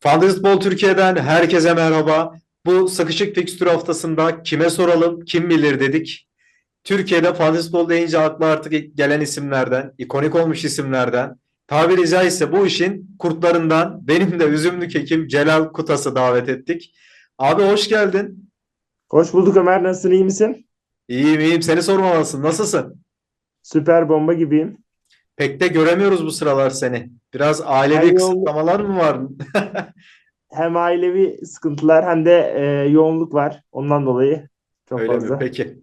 Fantasy Türkiye'den herkese merhaba. Bu sıkışık fikstür haftasında kime soralım, kim bilir dedik. Türkiye'de Fantasy deyince akla artık gelen isimlerden, ikonik olmuş isimlerden, tabiri caizse bu işin kurtlarından benim de üzümlü kekim Celal Kutas'ı davet ettik. Abi hoş geldin. Hoş bulduk Ömer. Nasılsın? iyi misin? İyiyim iyiyim. Seni sormamalısın. Nasılsın? Süper bomba gibiyim. Pek de göremiyoruz bu sıralar seni. Biraz ailevi Ay, kısıtlamalar mı var? Hem ailevi sıkıntılar hem de e, yoğunluk var. Ondan dolayı çok Öyle mi? fazla. Peki.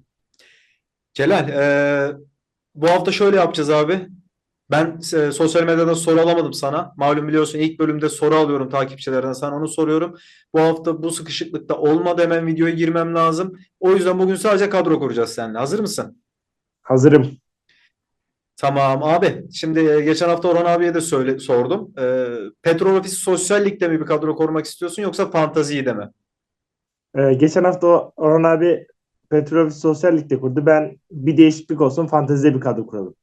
Celal, e, bu hafta şöyle yapacağız abi. Ben e, sosyal medyada soru alamadım sana. Malum biliyorsun ilk bölümde soru alıyorum takipçilerden. Sana onu soruyorum. Bu hafta bu sıkışıklıkta olmadı hemen videoya girmem lazım. O yüzden bugün sadece kadro kuracağız seninle. Hazır mısın? Hazırım. Tamam abi. Şimdi e, geçen hafta Orhan abiye de söyle, sordum. E, Petrol Ofisi Sosyal Lig'de mi bir kadro kurmak istiyorsun yoksa Fantazi'de mi? E, geçen hafta Orhan abi Petrol Sosyal Lig'de kurdu. Ben bir değişiklik olsun fantezide bir kadro kuralım.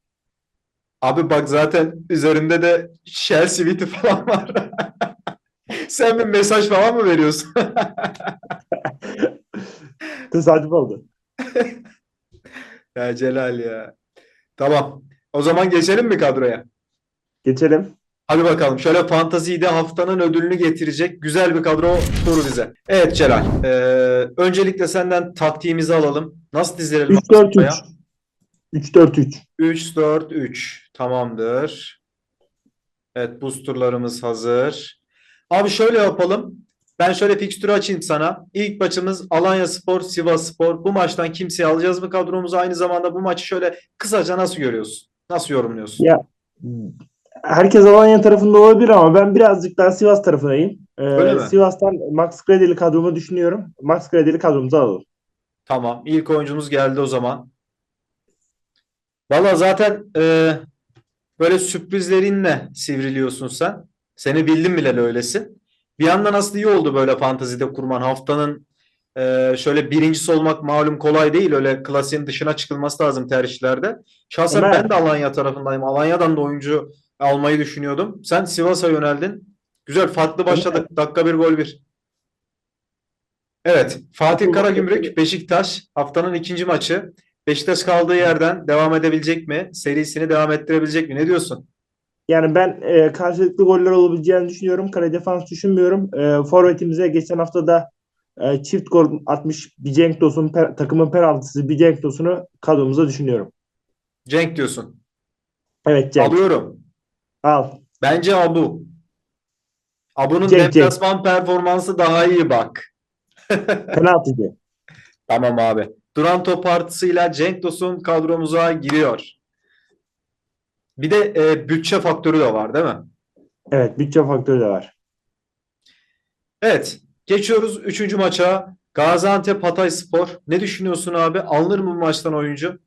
Abi bak zaten üzerinde de Shell tweet'i falan var. Sen bir mesaj falan mı veriyorsun? Tesadüf oldu. Ya Celal ya. Tamam. O zaman geçelim mi kadroya? Geçelim. Hadi bakalım. Şöyle fantazide haftanın ödülünü getirecek güzel bir kadro tur bize. Evet Celal. Ee, öncelikle senden taktiğimizi alalım. Nasıl dizilelim 3-4-3. sahaya? 3-4-3. 3-4-3. Tamamdır. Evet boosterlarımız hazır. Abi şöyle yapalım. Ben şöyle fikstürü açayım sana. İlk maçımız Alanya Spor, Sivas Spor. Bu maçtan kimseyi alacağız mı kadromuza? Aynı zamanda bu maçı şöyle kısaca nasıl görüyorsun? Nasıl yorumluyorsun? Ya herkes Alanya tarafında olabilir ama ben birazcık daha Sivas tarafındayım. E, Öyle mi? Sivas'tan Max Kredi'li kadromu düşünüyorum. Max Kredi'li kadromuzu alalım. Tamam. İlk oyuncumuz geldi o zaman. Valla zaten e, böyle sürprizlerinle sivriliyorsun sen. Seni bildim bile öylesin. Bir yandan aslında iyi oldu böyle fantazide kurman. Haftanın e, şöyle birincisi olmak malum kolay değil. Öyle klasiğin dışına çıkılması lazım tercihlerde. Şahsen Ömer. ben de Alanya tarafındayım. Alanya'dan da oyuncu almayı düşünüyordum. Sen Sivas'a yöneldin. Güzel farklı başladık. Dakika bir gol bir. Evet. Fatih Karagümrük Beşiktaş haftanın ikinci maçı. Beşiktaş kaldığı yerden devam edebilecek mi? Serisini devam ettirebilecek mi? Ne diyorsun? Yani ben e, karşılıklı goller olabileceğini düşünüyorum. Kale defans düşünmüyorum. E, forvetimize geçen hafta da e, çift gol atmış bir Cenk Tosun pe- takımın penaltısı bir Cenk Tosun'u kadromuza düşünüyorum. Cenk diyorsun. Evet Cenk. Alıyorum. Al. Bence Abu. Abu'nun Cenk, Cenk. deplasman performansı daha iyi bak. Penaltıcı. Tamam abi. Duran top artısıyla Cenk Tosun kadromuza giriyor. Bir de e, bütçe faktörü de var değil mi? Evet bütçe faktörü de var. Evet. Geçiyoruz üçüncü maça. Gaziantep Hatayspor. Ne düşünüyorsun abi? Alınır mı bu maçtan oyuncu?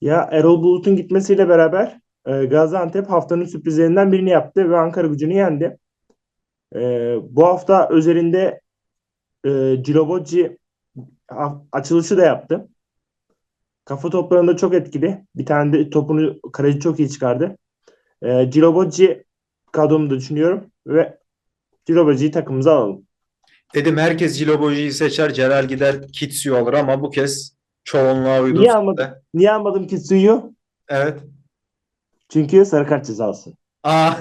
Ya Erol Bulut'un gitmesiyle beraber e, Gaziantep haftanın sürprizlerinden birini yaptı ve Ankara gücünü yendi. E, bu hafta özelinde e, Ciloboci açılışı da yaptı. Kafa toplarında çok etkili. Bir tane de topunu kaleci çok iyi çıkardı. E, Ciloboci kadromu da düşünüyorum ve Ciloboci'yi takımımıza alalım. Dedim herkes Ciloboji'yi seçer. Celal gider Kitsu'yu alır ama bu kez çoğunluğa uydu. Niye almadın? Niye almadım Kitsu'yu? Evet. Çünkü sarı kart cezası. Aa,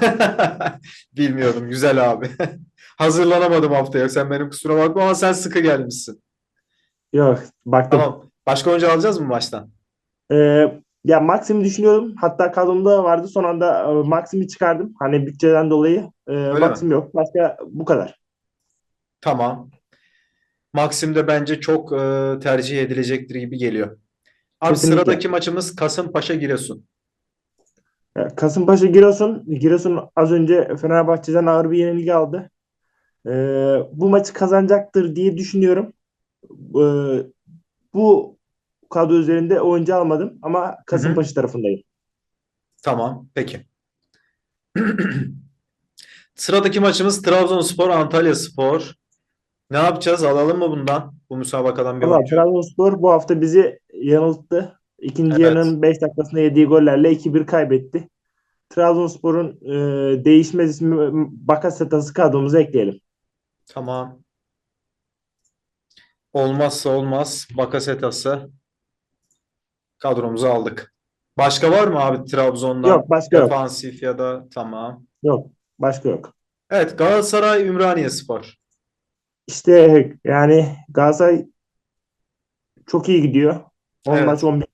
bilmiyordum. Güzel abi. Hazırlanamadım haftaya. Sen benim kusura bakma ama sen sıkı gelmişsin. Yok baktım. Tamam. Başka oyuncu alacağız mı maçtan? Ee, ya Maxim'i düşünüyorum. Hatta kadromda vardı. Son anda e, Maxim'i çıkardım. Hani bütçeden dolayı. E, mi? Maxim yok. Başka bu kadar. Tamam. Maxim de bence çok e, tercih edilecektir gibi geliyor. Abi Kesinlikle. sıradaki maçımız Kasımpaşa Giresun. Kasımpaşa Giresun. Giresun az önce Fenerbahçe'den ağır bir yenilgi aldı. E, bu maçı kazanacaktır diye düşünüyorum. E, bu kadro üzerinde oyuncu almadım ama Kasımpaşa tarafındayım. Tamam, peki. Sıradaki maçımız Trabzonspor Antalyaspor. Ne yapacağız? Alalım mı bundan? Bu müsabakadan bir Valla oyuncu. Trabzonspor bu hafta bizi yanılttı. İkinci Evet. yarının 5 dakikasında yediği gollerle 2-1 kaybetti. Trabzonspor'un e, değişmez ismi Bakasetas'ı kadromuza ekleyelim. Tamam. Olmazsa olmaz Bakasetas'ı kadromuza aldık. Başka var mı abi Trabzon'dan? Yok başka yok. Defansif ya da tamam. Yok. Başka yok. Evet Galatasaray Ümraniyespor. İşte yani Galatasaray çok iyi gidiyor. 10 Evet. maç 11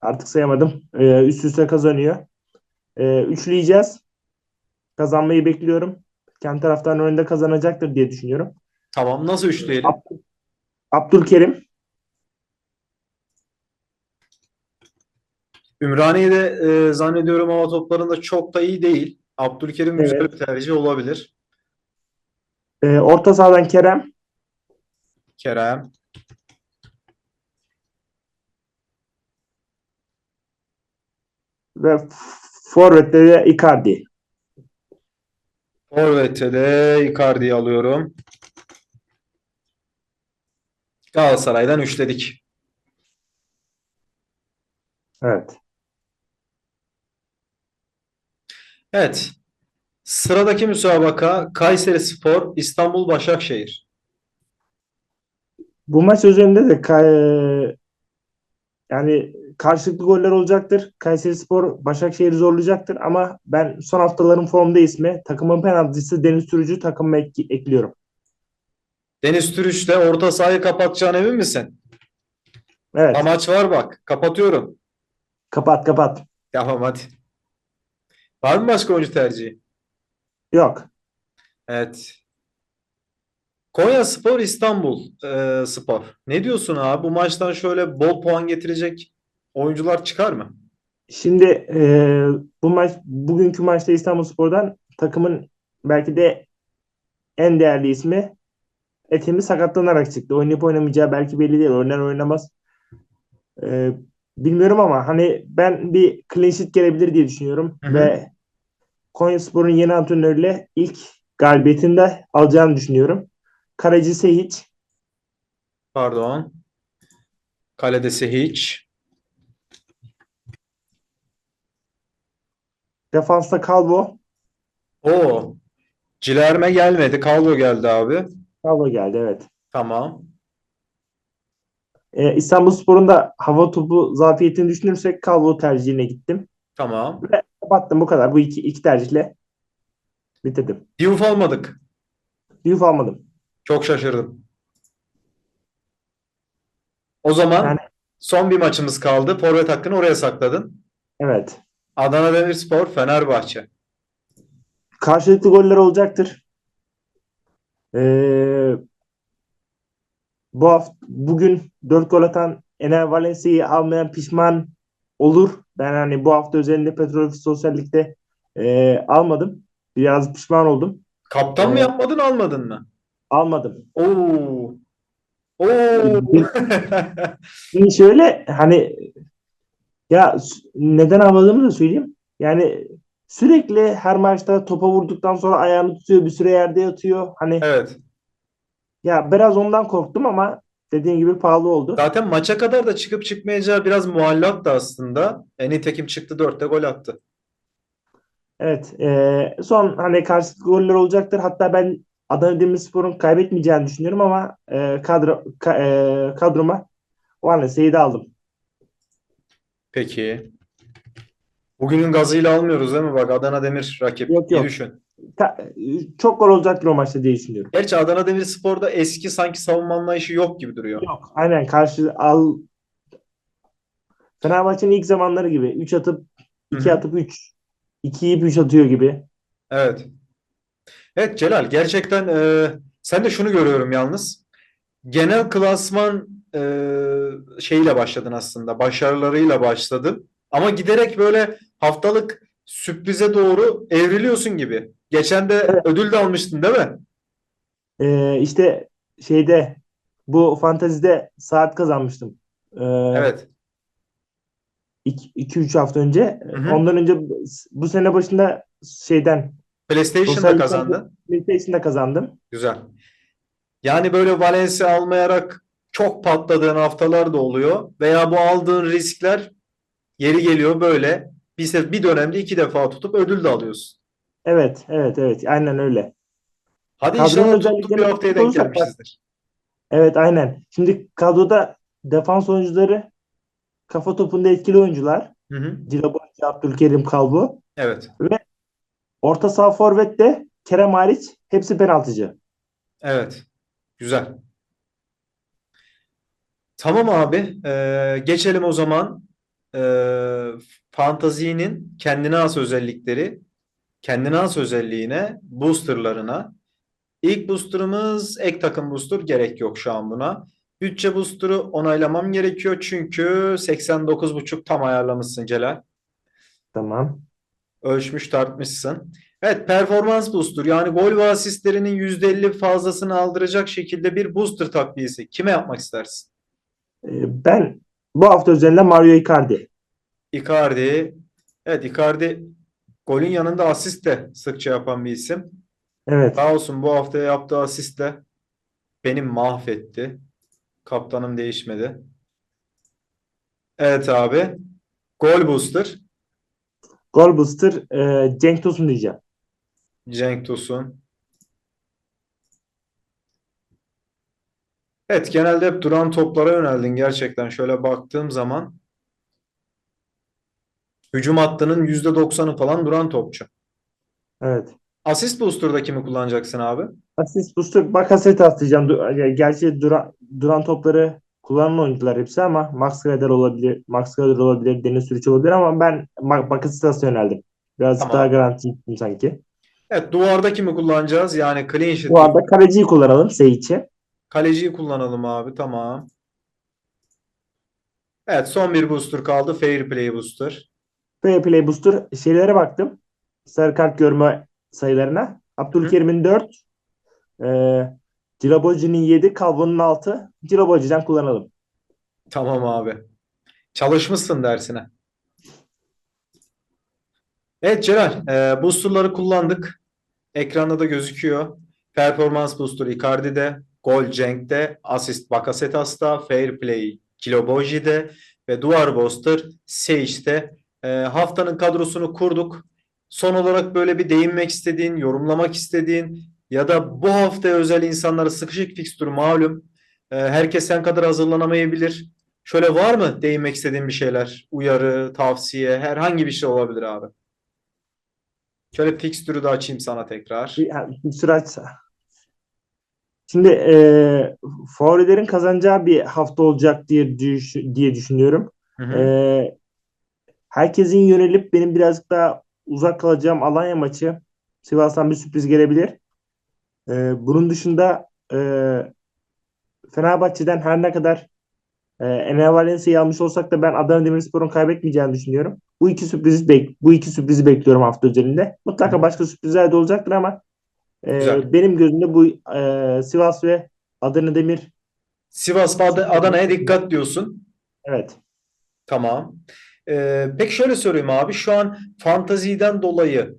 artık sayamadım. Ee, üst üste kazanıyor. Ee, üçleyeceğiz. Kazanmayı bekliyorum. Kendi taraftarın önünde kazanacaktır diye düşünüyorum. Tamam nasıl üçleyelim? Ab- Abdülkerim, Ümraniye'de e, zannediyorum hava toplarında çok da iyi değil. Abdülkerim güzel Evet. bir tercih olabilir. E, orta sahadan Kerem, Kerem. ve forvette de Icardi. Forvet'te de Icardi'yi alıyorum. Galatasaray'dan üçledik. Evet. Evet. Sıradaki müsabaka Kayserispor İstanbul Başakşehir. Bu maç üzerinde de ka- yani karşılıklı goller olacaktır. Kayserispor Başakşehir'i zorlayacaktır ama ben son haftaların formda ismi takımın penaltıcısı Deniz Türücü takımıma ek- ekliyorum. Deniz Türüç'le orta sahayı kapatacağına emin misin? Evet. Amaç var bak. Kapatıyorum. Kapat kapat. Tamam hadi. Var mı başka oyuncu tercihi? Yok. Evet. Konyaspor İstanbul e, Spor. Ne diyorsun abi? Bu maçtan şöyle bol puan getirecek oyuncular çıkar mı? Şimdi e, bu maç bugünkü maçta İstanbulspor'dan takımın belki de en değerli ismi Etemi sakatlanarak çıktı. Oynayıp oynamayacağı belki belli değil. Oynar oynamaz. E, bilmiyorum ama hani ben bir clean sheet gelebilir diye düşünüyorum. Hı hı. Ve Konyaspor'un yeni antrenörüyle ilk galibiyetini de alacağını düşünüyorum. Kaleci Sehiç, Pardon. Kalede Sehiç. defansta Calvo. Oo. Cilerme gelmedi. Calvo geldi abi. Calvo geldi evet. Tamam. E, İstanbulspor'un da hava topu zafiyetini düşünürsek Calvo tercihine gittim. Tamam. Kapattım bu kadar. Bu iki, iki tercihle bitirdim. Diouf almadık. Diouf almadım. Çok şaşırdım. O zaman Yani- son bir maçımız kaldı. Forvet hakkını oraya sakladın. Evet. Adana Demirspor, Fenerbahçe. Karşılıklı goller olacaktır. Ee, bu hafta bugün 4 gol atan Ener Valencia'yı almayan pişman olur. Ben hani bu hafta üzerinde Petrol Sosyal Lig'de e, almadım. Biraz pişman oldum. Kaptan mı Evet. yapmadın, almadın mı? Almadım. Oo. Oo. Şimdi şöyle hani ya neden almadığımı da söyleyeyim. Yani sürekli her maçta topa vurduktan sonra ayağını tutuyor, bir süre yerde yatıyor. Hani Evet. ya biraz ondan korktum ama dediğin gibi pahalı oldu. Zaten maça kadar da çıkıp çıkmayacağı biraz muallak da aslında. E, nitekim çıktı dörtte gol attı. Evet, e, son hani karşılıklı goller olacaktır. Hatta ben Adana Demirspor'un kaybetmeyeceğini düşünüyorum ama e, kadro ka- e, kadroma Valencia'yı da aldım. Peki. Bugünün gazıyla almıyoruz değil mi? Bak Adana Demir rakip. Yok, yok. düşün. Çok gol olacaktır o maçta diye düşünüyorum. Gerçi Adana Demirspor'da eski sanki savunma anlayışı yok gibi duruyor. Yok. Aynen karşı al Fenerbahçe'nin ilk zamanları gibi 3 atıp Hı 2 hı. atıp 3 2 yiyip 3 atıyor gibi. Evet. Evet Celal gerçekten e, sen de şunu görüyorum yalnız. Genel klasman e, şeyle başladın aslında. Başarılarıyla başladın. Ama giderek böyle haftalık sürprize doğru evriliyorsun gibi. Geçen de Evet. ödül de almıştın değil mi? Ee, işte şeyde bu fantazide saat kazanmıştım. Ee, Evet. 2-3 hafta önce. Hı hı. Ondan önce bu- sene başında şeyden PlayStation'da kazandın. PlayStation'da kazandım. Güzel. Yani böyle Valencia almayarak çok patladığın haftalar da oluyor. Veya bu aldığın riskler yeri geliyor böyle bir, bir dönemde iki defa tutup ödül de alıyorsun. Evet, evet, evet. Aynen öyle. Hadi Kadronun inşallah tuttuk bir haftaya denk gelmişizdir. Evet aynen. Şimdi kadroda defans oyuncuları kafa topunda etkili oyuncular. Hı hı. Cilaboycu, Abdülkerim Kalbu. Evet. Orta saha forvet de Kerem hariç hepsi penaltıcı. Evet. Güzel. Tamam abi. Ee, geçelim o zaman. Ee, fantazinin kendine has özellikleri, kendine has özelliğine, boosterlarına. İlk boosterımız ek takım booster. Gerek yok şu an buna. Bütçe booster'ı onaylamam gerekiyor çünkü 89.5 tam ayarlamışsın Celal. Tamam. Ölçmüş tartmışsın. Evet performans booster yani gol ve asistlerinin %50 fazlasını aldıracak şekilde bir booster takviyesi. Kime yapmak istersin? Ee, Ben bu hafta üzerinde Mario Icardi. Icardi. Evet Icardi golün yanında asist de sıkça yapan bir isim. Evet. Sağ olsun bu hafta yaptığı asist de beni mahvetti. Kaptanım değişmedi. Evet abi. Gol booster. Gol booster e, Cenk Tosun diyeceğim. Cenk Tosun. Evet genelde hep duran toplara yöneldin gerçekten. Şöyle baktığım zaman hücum hattının %90'ı falan duran topçu. Evet. Asist booster'da kimi kullanacaksın abi? Asist booster Bakasetas atacağım. Gerçi duran, duran topları kullanan oyuncular hepsi ama Max Kreder olabilir, Max Kreder olabilir, Deniz Sürüç olabilir ama ben Bakasetas'a yöneldim. Birazcık Tamam. daha garanti gittim sanki. Evet duvarda kimi kullanacağız? Yani clean sheet. Bu arada kaleciyi kullanalım Seyiç'i. Kaleciyi kullanalım abi. Tamam. Evet son bir booster kaldı. Fair play booster. Fair Play Booster şeylere baktım. Sarı kart görme sayılarına. Abdülkerim'in 4, e, Cilaboci'nin 7, Calvo'nun 6. Cilaboci'den kullanalım. Tamam abi. Çalışmışsın dersine. Evet Celal, e, boosterları kullandık. Ekranda da gözüküyor. Performans booster Icardi'de, gol Cenk'te, asist Bakasetas'ta, fair play Kiloboji'de ve duvar booster Seich'te. E, haftanın kadrosunu kurduk. Son olarak böyle bir değinmek istediğin, yorumlamak istediğin ya da bu haftaya özel insanlara sıkışık fikstür malum. E, herkes sen kadar hazırlanamayabilir. Şöyle var mı değinmek istediğin bir şeyler? Uyarı, tavsiye, herhangi bir şey olabilir abi. Şöyle fikstürü de açayım sana tekrar. Süre açsa. Şimdi e, favorilerin kazanacağı bir hafta olacak diye düş- diye düşünüyorum. Hı hı. E, herkesin yönelip benim birazcık daha uzak kalacağım Alanya maçı Sivas'tan bir sürpriz gelebilir. E, bunun dışında e, Fenerbahçe'den her ne kadar e, Ener Valencia'yı almış olsak da ben Adana Demirspor'un kaybetmeyeceğini düşünüyorum. Bu iki sürprizi bek bu iki sürprizi bekliyorum hafta üzerinde. Mutlaka başka sürprizler de olacaktır ama e, Güzel. benim gözümde bu e, Sivas ve Adana Demir Sivas ve Adana'ya dikkat diyorsun. evet. Tamam. Ee, peki şöyle sorayım abi. Şu an fantaziden dolayı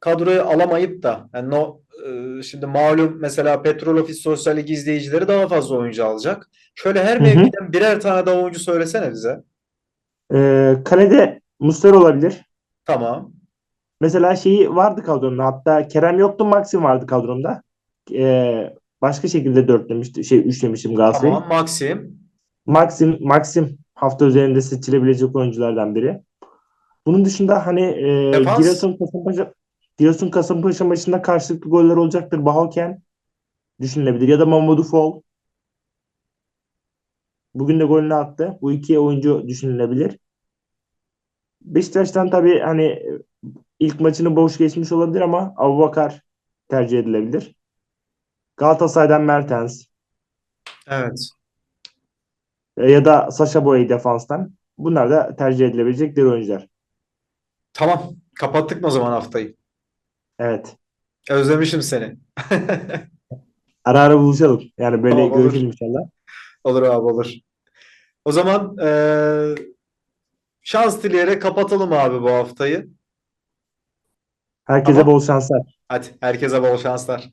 kadroyu alamayıp da yani no, e, şimdi malum mesela Petrol Ofis Sosyal Lig izleyicileri daha fazla oyuncu alacak. Şöyle her mevkiden birer tane daha oyuncu söylesene bize. E, kalede Muslera olabilir. Tamam. Mesela şeyi vardı kadronda. Hatta Kerem yoktu, Maxim vardı kadronda. E, başka şekilde dörtlemişti, şey üçlemiştim Galatasaray'ı. Tamam. Maxim. Maxim, Maxim hafta üzerinde seçilebilecek oyunculardan biri. Bunun dışında hani e, Defans? Giresun Kasımpaşa Giresun Kasımpaşa maçında karşılıklı goller olacaktır. Bahoken düşünülebilir ya da Mamadou Fall. Bugün de golünü attı. Bu iki oyuncu düşünülebilir. Beşiktaş'tan tabii hani ilk maçını boş geçmiş olabilir ama Abubakar tercih edilebilir. Galatasaray'dan Mertens Evet. E, ya da Sacha Boey defanstan. Bunlar da tercih edilebilecek diğer oyuncular. Tamam. Kapattık mı o zaman haftayı? Evet. Özlemişim seni. Ara ara buluşalım. Yani böyle Tamam, görüşelim inşallah. Olur abi olur. O zaman eee, şans dileyerek kapatalım abi bu haftayı. Herkese Tamam. bol şanslar. Hadi herkese bol şanslar.